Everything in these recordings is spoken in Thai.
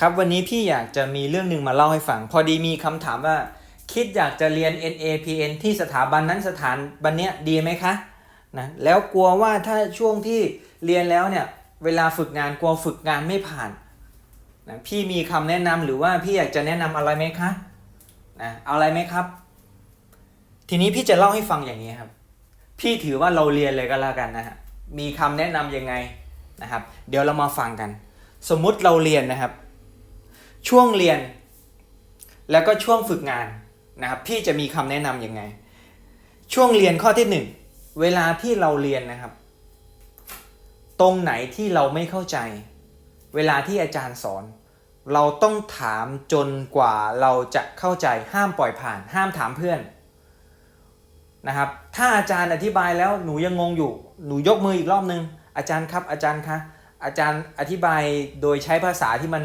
ครับวันนี้พี่อยากจะมีเรื่องหนึ่งมาเล่าให้ฟัง พอดีมีคำถามว่า คิดอยากจะเรียน NAPN ที่สถาบันนั้นสถานบันเนี้ยดีไหมคะนะแล้วกลัวว่าถ้าช่วงที่เรียนแล้วเนี่ยเวลาฝึกงานกลัวฝึกงานไม่ผ่านนะพี่มีคำแนะนำหรือว่าพี่อยากจะแนะนำอะไรไหมคะนะเอาอะไรไหมครับ ทีนี้พี่จะเล่าให้ฟังอย่างนี้ครับ พี่ถือว่าเราเรียนเลยก็แล้วกันนะฮะมีคำแนะนำยังไงนะครับ เดี๋ยวเรามาฟังกัน สมมุติเราเรียนนะครับ ช่วงเรียน แล้วก็ช่วงฝึกงานนะครับพี่จะมีคำแนะนำยังไง ช่วงเรียนข้อที่หนึ่งเวลาที่เราเรียนนะครับ ตรงไหนที่เราไม่เข้าใจ เวลาที่อาจารย์สอน เราต้องถามจนกว่าเราจะเข้าใจห้ามปล่อยผ่าน ห้ามถามเพื่อนนะครับ ถ้าอาจารย์อธิบายแล้วหนูยังงงอยู่ หนูยกมืออีกรอบนึง อาจารย์ครับอาจารย์คะอาจารย์อธิบายโดยใช้ภาษาที่มัน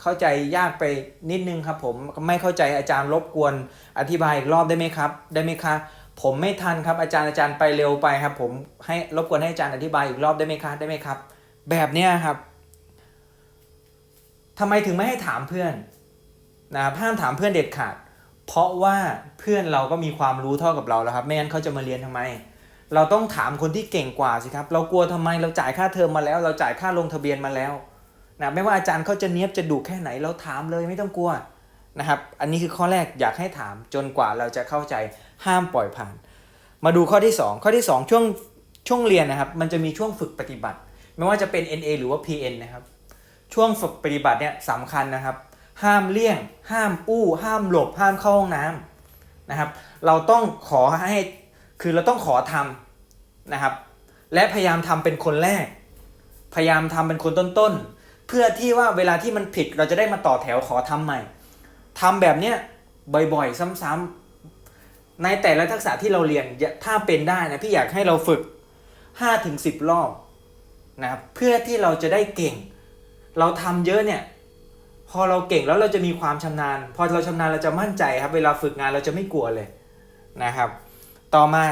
เข้าใจยากไปนิดนึงครับผมไม่เข้าใจอาจารย์รบกวนอธิบายอีกรอบได้ไหมครับ ได้ไหมคะ ผมไม่ทันครับอาจารย์อาจารย์ไปเร็วไปครับ ผมให้รบกวนให้อาจารย์อธิบายอีกรอบได้ไหมคะได้ไหมครับ แบบเนี้ยครับทำไมถึงไม่ให้ถามเพื่อนนะครับห้ามถามเพื่อนเด็ดขาด เพราะว่าเพื่อนเราก็มีความรู้เท่ากับเราแล้วครับ ไม่งั้นเขาจะมาเรียนทำไม เราต้องถามคนที่เก่งกว่าสิครับ เรากลัวทำไมเราจ่ายค่าเทอมมาแล้ว เราจ่ายค่าลงทะเบียนมาแล้ว นะไม่ว่าอาจารย์เขาจะเนี้ยบจะดุแค่ไหนเราถามเลยไม่ต้องกลัวนะครับ อันนี้คือข้อแรกอยากให้ถามจนกว่าเราจะเข้าใจห้ามปล่อยผ่าน มาดูข้อที่ 2 ข้อที่ 2 ช่วงช่วงเรียนนะครับ มันจะมีช่วงฝึกปฏิบัติ ไม่ว่าจะเป็น NA หรือว่า PN นะครับ ช่วงฝึกปฏิบัติเนี่ยสำคัญนะครับ ห้ามเลี่ยง ห้ามอู้ ห้ามหลบ ห้ามเข้าห้องน้ำนะครับ เราต้องขอให้คือเราต้องขอทำนะครับ และพยายามทำเป็นคนแรก พยายามทำเป็นคนต้นๆ เพื่อที่ว่าเวลาที่มันผิดเราจะได้มาต่อแถวขอทำใหม่ทำแบบเนี้ยบ่อยๆ ซ้ำๆในแต่ละทักษะที่เราเรียนถ้าเป็นได้นะพี่อยากให้เราฝึก5-10 รอบนะครับเพื่อที่เราจะได้เก่ง เราทำเยอะเนี่ยพอเราเก่งแล้วเราจะมีความชำนาญ พอเราชำนาญเราจะมั่นใจครับ เวลาฝึกงานเราจะไม่กลัวเลยนะครับ ต่อมา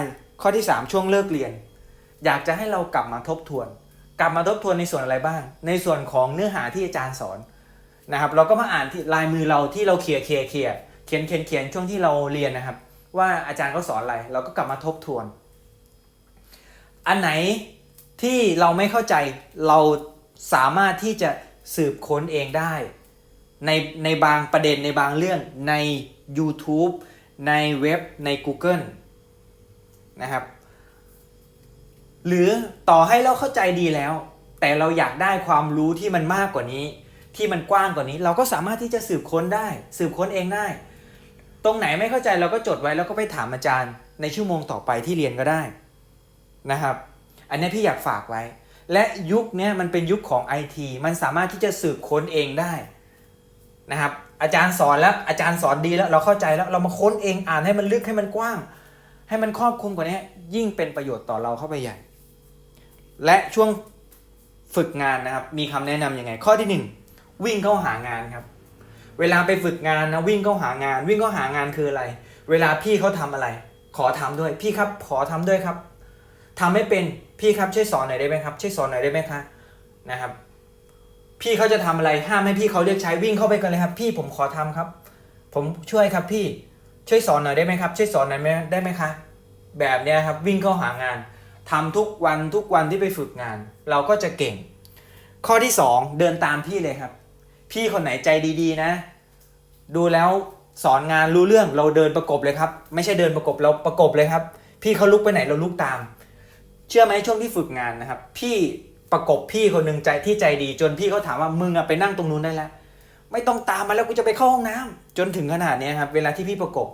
ข้อที่ 3 ช่วงเลิกเรียน อยากจะให้เรากลับมาทบทวน กลับมาทบทวนในส่วนอะไรบ้าง ในส่วนของเนื้อหาที่อาจารย์สอนนะครับ เราก็มาอ่านที่ลายมือเราที่เราเขียนเขียนเขียนเขียนเขียนเขียนช่วงที่เราเรียนนะครับ ว่าอาจารย์เขาสอนอะไร เราก็กลับมาทบทวน อันไหนที่เราไม่เข้าใจเราสามารถที่จะสืบค้นเองได้ ในในบางประเด็นในบางเรื่องใน YouTube ในเว็บใน Google นะครับ หรือต่อให้เราเข้าใจดีแล้ว แต่เราอยากได้ความรู้ที่มันมากกว่านี้ ที่มันกว้างกว่านี้ เราก็สามารถที่จะสืบค้นได้ สืบค้นเองได้ ตรงไหนไม่เข้าใจเราก็จดไว้แล้วก็ไปถามอาจารย์ ในชั่วโมงต่อไปที่เรียนก็ได้นะครับ อันนี้พี่อยากฝากไว้ และยุคนี้มันเป็นยุคของ IT มันสามารถที่จะสืบค้นเองได้นะครับอาจารย์สอนแล้วอาจารย์สอนดีแล้วเราเข้าใจแล้วเรามาค้นเองอ่านให้มันลึกให้มันกว้าง ให้มันครอบคลุมกว่านี้ยิ่งเป็นประโยชน์ต่อเราเข้าไปใหญ่ และช่วงฝึกงานนะครับ มีคำแนะนำยังไง ข้อที่หนึ่งวิ่งเข้าหางานครับ เวลาไปฝึกงานนะวิ่งเข้าหางาน วิ่งเข้าหางานคืออะไร เวลาพี่เขาทำอะไร ขอทำด้วยพี่ครับ ขอทำด้วยครับทำไม่เป็นพี่ครับช่วยสอนหน่อยได้ไหมครับช่วยสอนหน่อยได้ไหมคะนะครับ พี่เขาจะทำอะไรห้ามให้พี่เขาเรียกใช้วิ่งเข้าไปกันเลยครับ พี่ผมขอทำครับ ผมช่วยครับพี่ช่วยสอนหน่อยได้ไหมครับ ช่วยสอนหน่อยไหมได้ไหมคะแบบนี้ครับวิ่งเข้าหางาน ทำทุกวันทุกวันที่ไปฝึกงาน เราก็จะเก่ง ข้อที่สองเดินตามพี่เลยครับ พี่คนไหนใจดีๆนะ ดูแล้วสอนงานรู้เรื่องเราเดินประกบเลยครับ ไม่ใช่เดินประกบเราประกบเลยครับ พี่เขาลุกไปไหนเราลุกตาม เชื่อไหมช่วงที่ฝึกงานนะครับ พี่ประกบพี่คนหนึ่งใจที่ใจดี จนพี่เขาถามว่ามึงอะไปนั่งตรงนู้นได้แล้วไม่ต้องตามมาแล้วกูจะไปเข้าห้องน้ำจนถึงขนาดเนี้ยครับเวลาที่พี่ประกบ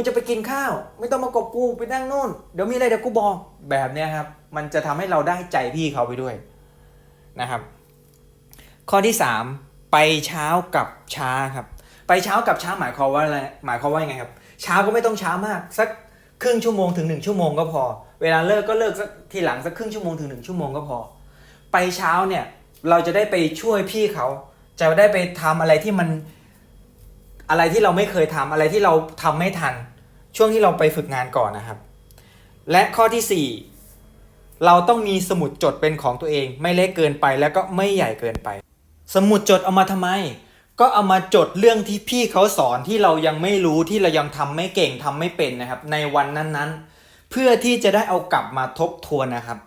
กูจะไปกินข้าว ไม่ต้องมากบกูไปนั่งโน่น เดี๋ยวมีอะไรเดี๋ยวกูบอกแบบเนี้ยครับ มันจะทำให้เราได้ใจพี่เขาไปด้วยนะครับ ข้อที่ 3 ไปเช้ากับช้าครับ ไปเช้ากับช้าหมายความว่าอะไรหมายความว่ายังไงครับ เช้าก็ไม่ต้องช้ามาก สักครึ่งชั่วโมงถึงหนึ่งชั่วโมงก็พอ เวลาเลิกก็เลิกสักทีหลังสักครึ่งชั่วโมงถึงหนึ่งชั่วโมงก็พอ ไปเช้าเนี่ยเราจะได้ไปช่วยพี่เขาจะได้ไปทำอะไรที่มัน อะไรที่เราไม่เคยทำอะไรที่เราทำไม่ทัน ช่วงที่เราไปฝึกงานก่อนนะครับ และข้อที่ 4 เราต้องมีสมุดจดเป็นของตัวเอง ไม่เล็กเกินไปแล้วก็ไม่ใหญ่เกินไป สมุดจดเอามาทำไม ก็เอามาจดเรื่องที่พี่เขาสอนที่เรายังไม่รู้ที่เรายังทำไม่เก่งทำไม่เป็นนะครับ ในวันนั้นๆ เพื่อที่จะได้เอากลับมาทบทวนนะครับ